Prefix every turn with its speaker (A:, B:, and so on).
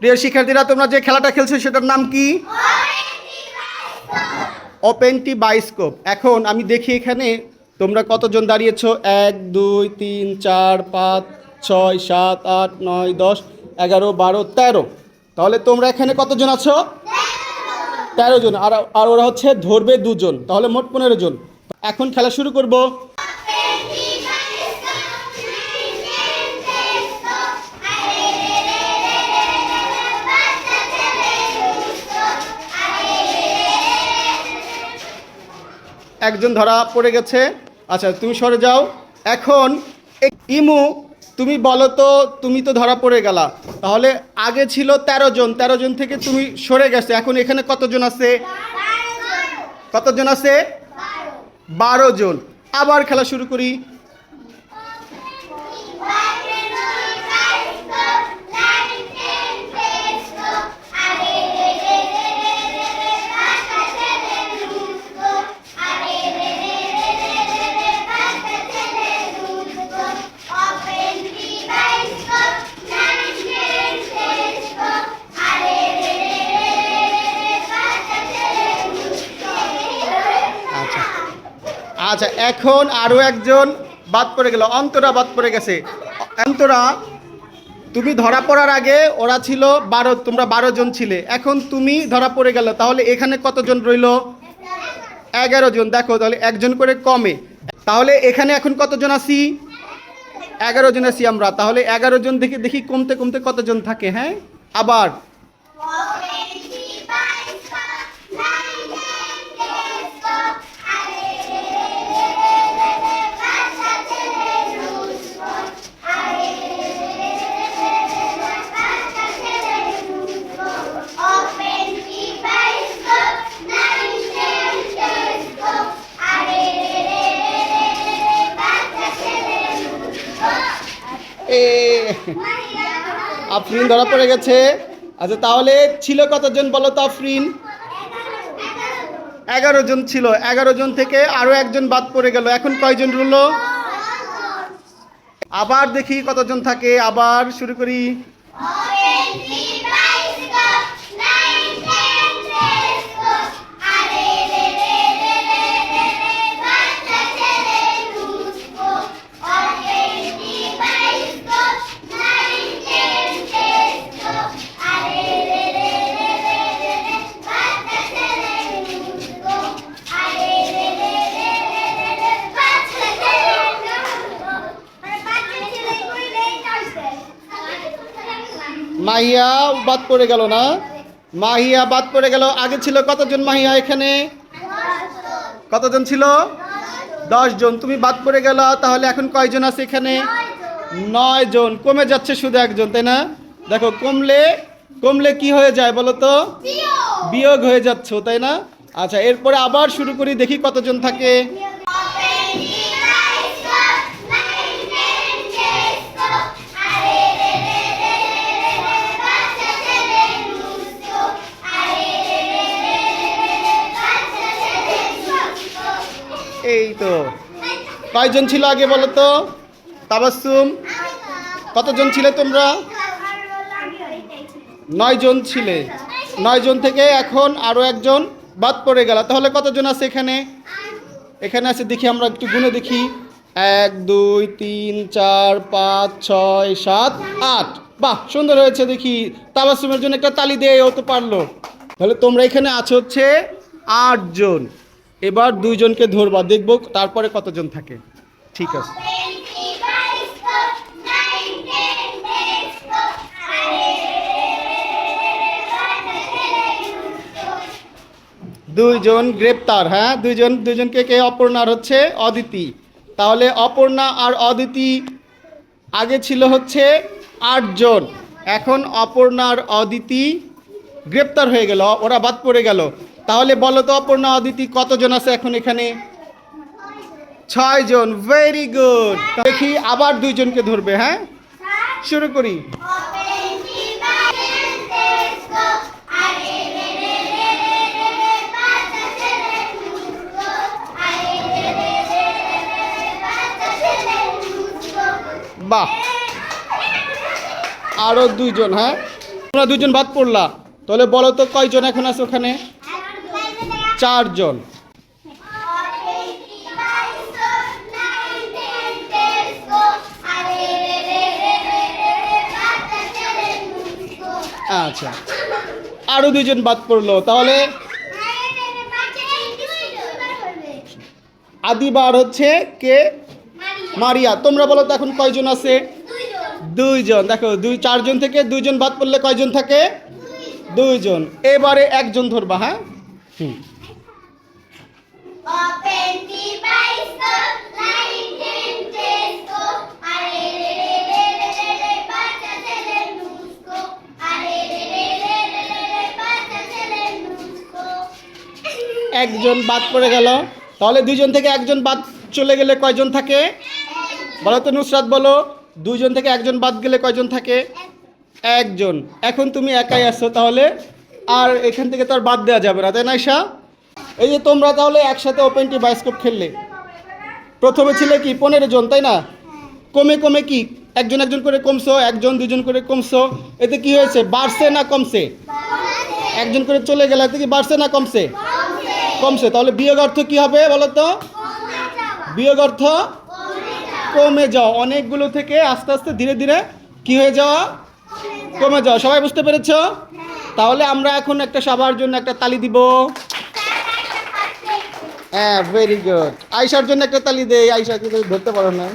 A: প্রিয় শিক্ষার্থীরা তোমরা যে খেলাটা খেলছো সেটার নাম কি ওপেনটি বাইস্কোপ এখন আমি দেখি এখানে তোমরা কতজন দাঁড়িয়েছ এক দুই তিন চার পাঁচ ছয় সাত আট নয় দশ এগারো বারো তেরো তাহলে তোমরা এখানে কতজন আছো তেরো জন আর আর ওরা হচ্ছে ধরবে দুজন তাহলে মোট পনেরো জন এখন খেলা শুরু করবো একজন ধরা পড়ে গেছে আচ্ছা তুমি সরে যাও এখন ইমু তুমি বলো তো তুমি তো ধরা পড়ে গেলা তাহলে আগে ছিল ১৩ জন ১৩ জন থেকে তুমি সরে গেছে এখন এখানে কতজন আছে কতজন আছে বারো জন আবার খেলা শুরু করি আচ্ছা এখন আরও একজন বাদ পড়ে গেল অন্তরা বাদ পড়ে গেছে অন্তরা তুমি ধরা পড়ার আগে ওরা ছিল বারো তোমরা বারো জন ছিলে এখন তুমি ধরা পড়ে গেল তাহলে এখানে কতজন রইল এগারো জন দেখো তাহলে একজন করে কমে তাহলে এখানে এখন কতজন আসি
B: এগারো জন আসি আমরা
A: তাহলে এগারো জন দেখি দেখি কমতে কমতে কতজন থাকে হ্যাঁ আবার আফরিন ধরা পড়ে গেছে আচ্ছা তাহলে ছিল কতজন বলো তো আফরিন এগারো জন ছিল এগারো জন থেকে আরও একজন বাদ পড়ে গেল এখন কয়জন রইল আবার দেখি কতজন থাকে আবার শুরু করি মাহিয়া বাদ পড়ে গেল না মাহিয়া বাদ পড়ে গেল আগে ছিল কতজন মাহিয়া এখানে কতজন ছিল জন তুমি বাদ পড়ে গেল তাহলে এখন কয়জন আছে এখানে নয় জন কমে যাচ্ছে শুধু একজন তাই না দেখো কমলে কমলে কি হয়ে যায় বলো তো বিয়োগ হয়ে যাচ্ছ তাই না আচ্ছা এরপরে আবার শুরু করি দেখি কতজন থাকে এই তো কয়জন ছিল আগে বলো তো তাবাসুম কতজন ছিলে তোমরা নয়জন ছিলে নয়জন থেকে এখন আরও একজন বাদ পড়ে গেল তাহলে কতজন আছে এখানে এখানে আছে দেখি আমরা একটু গুনে দেখি এক দুই তিন চার পাঁচ ছয় সাত আট বাহ সুন্দর হয়েছে দেখি তাবাসুমের জন্য একটা তালি দেয় ও তো পারলো তাহলে তোমরা এখানে আছো হচ্ছে আটজন এবার দুইজনকে ধরবা দেখবো তারপরে কতজন থাকে ঠিক আছে দুইজন গ্রেপ্তার হ্যাঁ দুইজন দুইজনকে কে অপর্ণার হচ্ছে অদিতি তাহলে অপর্ণা আর অদিতি আগে ছিল হচ্ছে আটজন এখন অপর্ণার অদিতি গ্রেপ্তার হয়ে গেল ওরা বাদ পড়ে গেল তাহলে বলো তো অপর্ণা অদিতি কতজন আছে এখন এখানে ছয় জন ভেরি গুড দেখি আবার দুইজনকে ধরবে হ্যাঁ শুরু করি বাহ আরো দুইজন হ্যাঁ তোমরা দুজন বাদ পড়লা তাহলে বলো তো কয়জন এখন আছে ওখানে চারজন আচ্ছা আরো দুজন বাদ পড়লো তাহলে আদিবার হচ্ছে কে মারিয়া তোমরা বলো তো এখন কয়জন আছে দুইজন দেখো দুই চারজন থেকে দুইজন বাদ পড়লে কয়জন থাকে দুইজন এবারে একজন ধরবা হ্যাঁ হুম একজন বাদ পড়ে গেল তাহলে দুইজন থেকে একজন বাদ চলে গেলে কয়জন থাকে বলো তো নুসরাত বলো দুইজন থেকে একজন বাদ গেলে কয়জন থাকে একজন এখন তুমি একাই আসছো তাহলে আর এখান থেকে তো আর বাদ দেওয়া যাবে না তাই না ঈশা এই যে তোমরা তাহলে একসাথে ওপেনটি বাইস্কোপ খেললে প্রথমে ছিলে কি পনেরো জন তাই না কমে কমে কি একজন একজন করে কমছো একজন দুজন করে কমছো এতে কি হয়েছে বাড়ছে না কমছে একজন করে চলে গেলে এতে কি বাড়ছে না কমছে কমছে তাহলে বিয়োগ অর্থ কী হবে বলো তো বিয়োগ অর্থ কমে যাওয়া অনেকগুলো থেকে আস্তে আস্তে ধীরে ধীরে কি হয়ে যাওয়া কমে যাওয়া সবাই বুঝতে পেরেছ তাহলে আমরা এখন একটা সবার জন্য একটা তালি দিব হ্যাঁ ভেরি গুড আইসার জন্য একটা তালি দেয় আইসা কিন্তু ধরতে পারো না